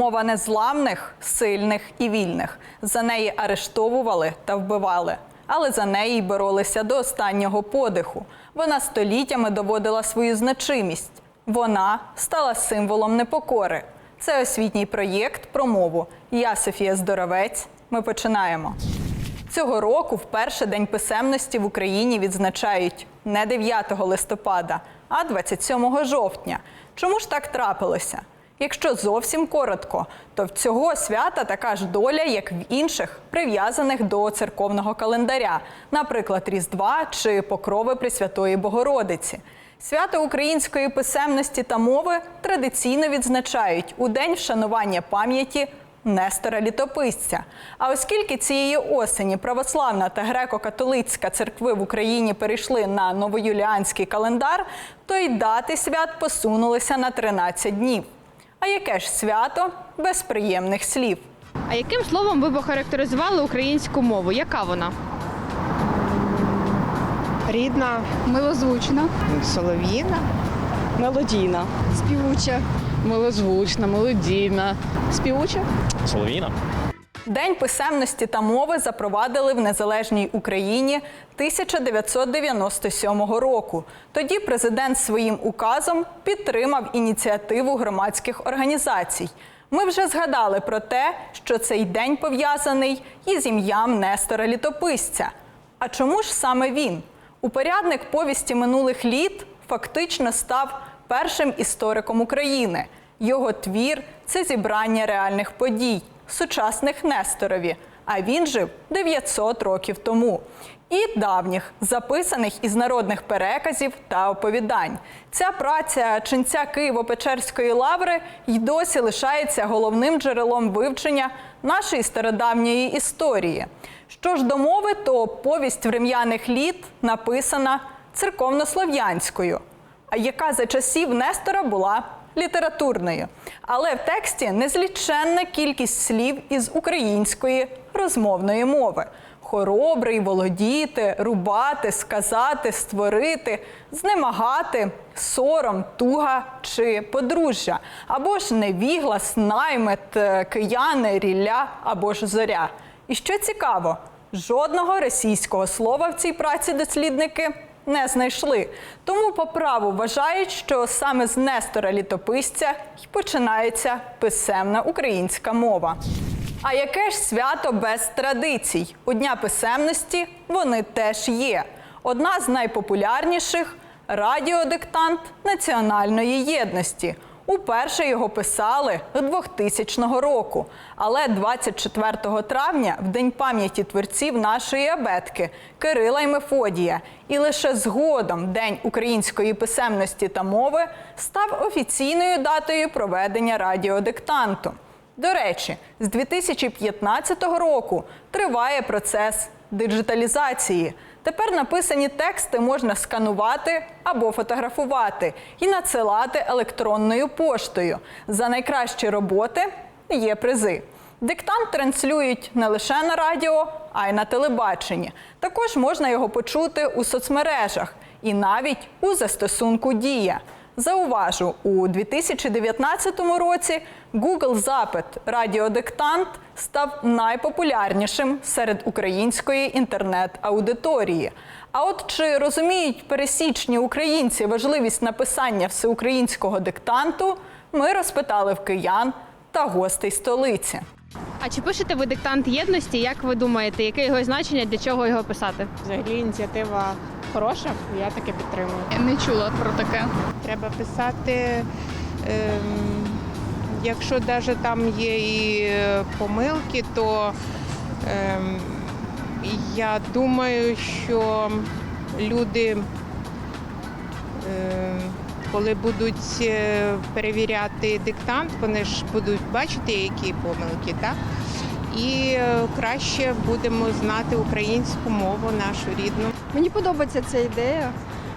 Мова незламних, сильних і вільних. За неї арештовували та вбивали. Але за неї боролися до останнього подиху. Вона століттями доводила свою значимість. Вона стала символом непокори. Це освітній проєкт про мову. Я Софія Здоровець. Ми починаємо. Цього року вперше День писемності в Україні відзначають не 9 листопада, а 27 жовтня. Чому ж так трапилося? Якщо зовсім коротко, то в цього свята така ж доля, як в інших, прив'язаних до церковного календаря, наприклад, Різдва чи Покрови Пресвятої Богородиці. Свято української писемності та мови традиційно відзначають у день вшанування пам'яті Нестора Літописця. А оскільки цієї осені православна та греко-католицька церкви в Україні перейшли на новоюліанський календар, то й дати свят посунулися на 13 днів. А яке ж свято без приємних слів? А яким словом ви б охарактеризували українську мову? Яка вона? Рідна, Милозвучна, солов'їна, мелодійна, співуча, Милозвучна, мелодійна. співуча. Солов'їна? День писемності та мови запровадили в незалежній Україні 1997 року. Тоді президент своїм указом підтримав ініціативу громадських організацій. Ми вже згадали про те, що цей день пов'язаний із ім'ям Нестора Літописця. А чому ж саме він? Упорядник повісті минулих літ фактично став першим істориком України. Його твір це зібрання реальних подій, сучасних Несторові. А він жив 900 років тому. І давніх, записаних із народних переказів та оповідань. Ця праця ченця Києво-Печерської лаври й досі лишається головним джерелом вивчення нашої стародавньої історії. Що ж до мови, то повість врем'яних літ написана церковнослов'янською, а яка за часів Нестора була літературною. Але в тексті незліченна кількість слів із української розмовної мови. Хоробрий, володіти, рубати, сказати, створити, знемагати, сором, туга чи подружжя, або ж невіглас, наймит, е, кияни, рілля або ж зоря. І що цікаво, жодного російського слова в цій праці дослідники не знайшли. Тому по праву вважають, що саме з Нестора Літописця й починається писемна українська мова. А яке ж свято без традицій? У Дня писемності вони теж є. Одна з найпопулярніших радіодиктант національної єдності. Уперше його писали 2000 року. Але 24 травня, в день пам'яті творців нашої абетки Кирила й Мефодія, і лише згодом День української писемності та мови став офіційною датою проведення радіодиктанту. До речі, з 2015 року триває процес диджиталізації. Тепер написані тексти можна сканувати або фотографувати і надсилати електронною поштою. За найкращі роботи є призи. Диктант транслюють не лише на радіо, а й на телебаченні. Також можна його почути у соцмережах і навіть у застосунку Дія. Зауважу, у 2019 році Google запит Радіодиктант став найпопулярнішим серед української інтернет-аудиторії. А от чи розуміють пересічні українці важливість написання всеукраїнського диктанту, ми розпитали в киян та гостей столиці. А чи пишете ви диктант єдності? Як ви думаєте, яке його значення, для чого його писати? взагалі ініціатива хороша, я таке підтримую. Не чула про таке. Треба писати, ем, якщо навіть там є і е, помилки, то ем, я думаю, що люди, ем, коли будуть е, перевіряти диктант, вони ж будуть бачити, які помилки, так? І е, краще будемо знати українську мову нашу рідну. Мені подобається ця ідея,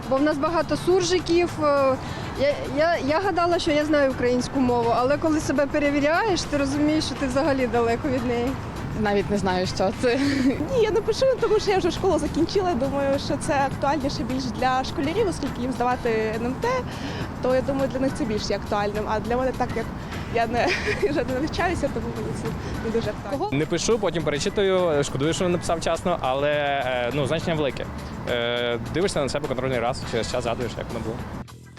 бо в нас багато суржиків. Е, Я, я, я гадала, що я знаю українську мову, але коли себе перевіряєш, ти розумієш, що ти взагалі далеко від неї. Навіть не знаю, що це. Ні, я не пишу, тому що я вже школу закінчила. Думаю, що це актуальніше більш для школярів, оскільки їм здавати НМТ, то я думаю, для них це більш є актуальним. А для мене так як я не вже не навчаюся, тому мені це не дуже актуально. Не пишу, потім перечитую, шкодую, що не написав вчасно, але е, ну, значення велике. Е, Дивишся на себе контрольний раз, через час згадуєш, як воно було.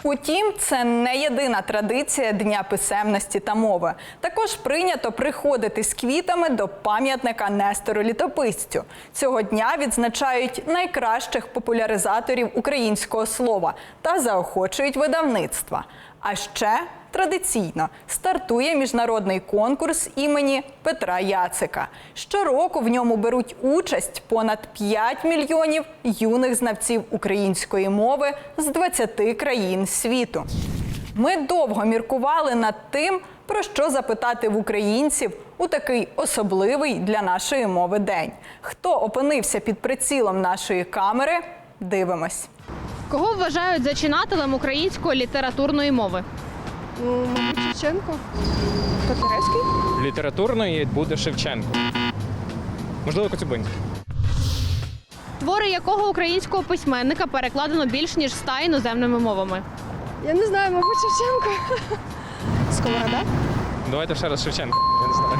Утім, це не єдина традиція Дня писемності та мови. Також прийнято приходити з квітами до пам'ятника Нестору Літописцю. Цього дня відзначають найкращих популяризаторів українського слова та заохочують видавництва. А ще традиційно стартує міжнародний конкурс імені Петра Яцика. Щороку в ньому беруть участь понад 5 мільйонів юних знавців української мови з 20 країн світу. Ми довго міркували над тим, про що запитати в українців у такий особливий для нашої мови день. Хто опинився під прицілом нашої камери? Дивимось. Кого вважають зачинателем української літературної мови? Ну, мабуть, Шевченко. Котляревський? Літературної буде Шевченко. Можливо, Коцюбинський. Твори якого українського письменника перекладено більш ніж ста іноземними мовами? Я не знаю, мабуть, Шевченко. Сковорода? Давайте ще раз Шевченко. Я не знаю.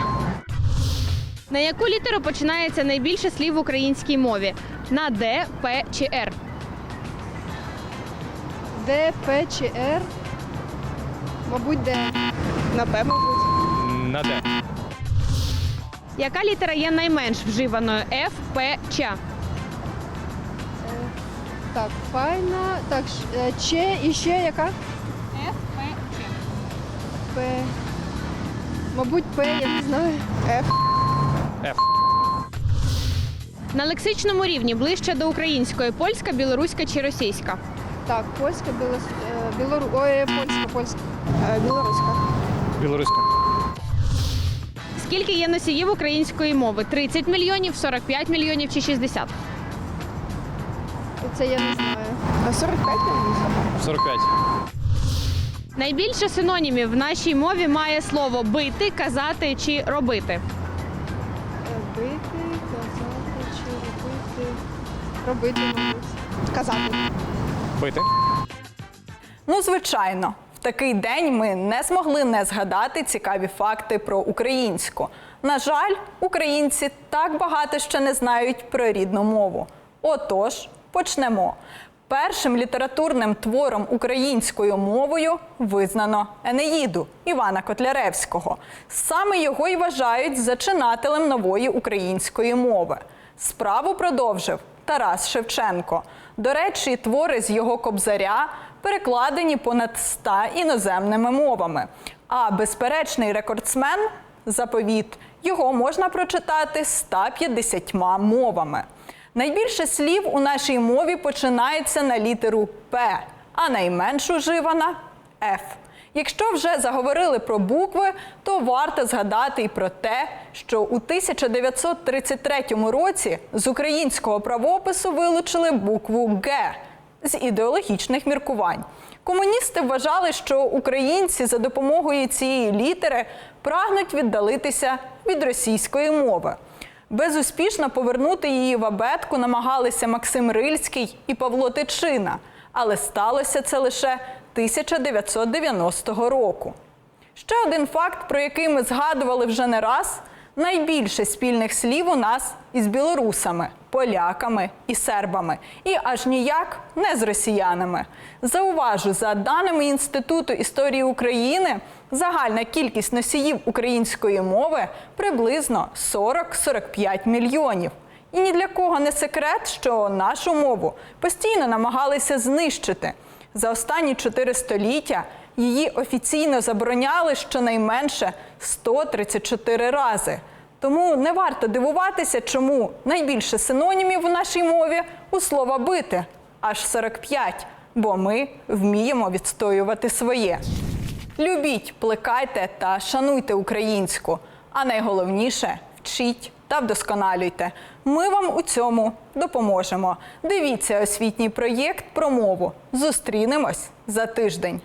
На яку літеру починається найбільше слів в українській мові? На Д, П чи Р? Д, П чи Р. Мабуть, Д. На П, мабуть. На де? Яка літера є найменш вживаною? Ф, П, Ч? Так, файна. Так, е, Ч і ще яка? Ф, П, Ч. П. Мабуть, П, я не знаю. Ф. Ф. На лексичному рівні ближче до української польська, білоруська чи російська? Так, польська, білос... е, білору... Ой, польська, польська. Е, Білоруська. Білоруська. Скільки є носіїв української мови? 30 мільйонів, 45 мільйонів чи 60? Це я не знаю. 45, мабуть. 45. Найбільше синонімів в нашій мові має слово бити, казати чи робити. Е, Бити, казати чи робити. Робити, мабуть. Казати. Бити. Ну, звичайно, в такий день ми не змогли не згадати цікаві факти про українську. На жаль, українці так багато ще не знають про рідну мову. Отож, почнемо. Першим літературним твором українською мовою визнано Енеїду Івана Котляревського. Саме його й вважають зачинателем нової української мови. Справу продовжив Тарас Шевченко. До речі, твори з його кобзаря перекладені понад 100 іноземними мовами. А безперечний рекордсмен заповіт його можна прочитати 150 мовами. Найбільше слів у нашій мові починається на літеру П, а найменш уживана Ф. Якщо вже заговорили про букви, то варто згадати і про те, що у 1933 році з українського правопису вилучили букву Г з ідеологічних міркувань. Комуністи вважали, що українці за допомогою цієї літери прагнуть віддалитися від російської мови. Безуспішно повернути її в абетку намагалися Максим Рильський і Павло Тичина, але сталося це лише 1990 року. Ще один факт, про який ми згадували вже не раз: найбільше спільних слів у нас із білорусами, поляками і сербами, і аж ніяк не з росіянами. Зауважу, за даними Інституту історії України, загальна кількість носіїв української мови приблизно 40-45 мільйонів. І ні для кого не секрет, що нашу мову постійно намагалися знищити. За останні чотири століття її офіційно забороняли щонайменше 134 рази. Тому не варто дивуватися, чому найбільше синонімів у нашій мові у слова бити аж 45, бо ми вміємо відстоювати своє. Любіть, плекайте та шануйте українську, а найголовніше вчіть та вдосконалюйте. Ми вам у цьому допоможемо. Дивіться освітній проєкт про мову. Зустрінемось за тиждень.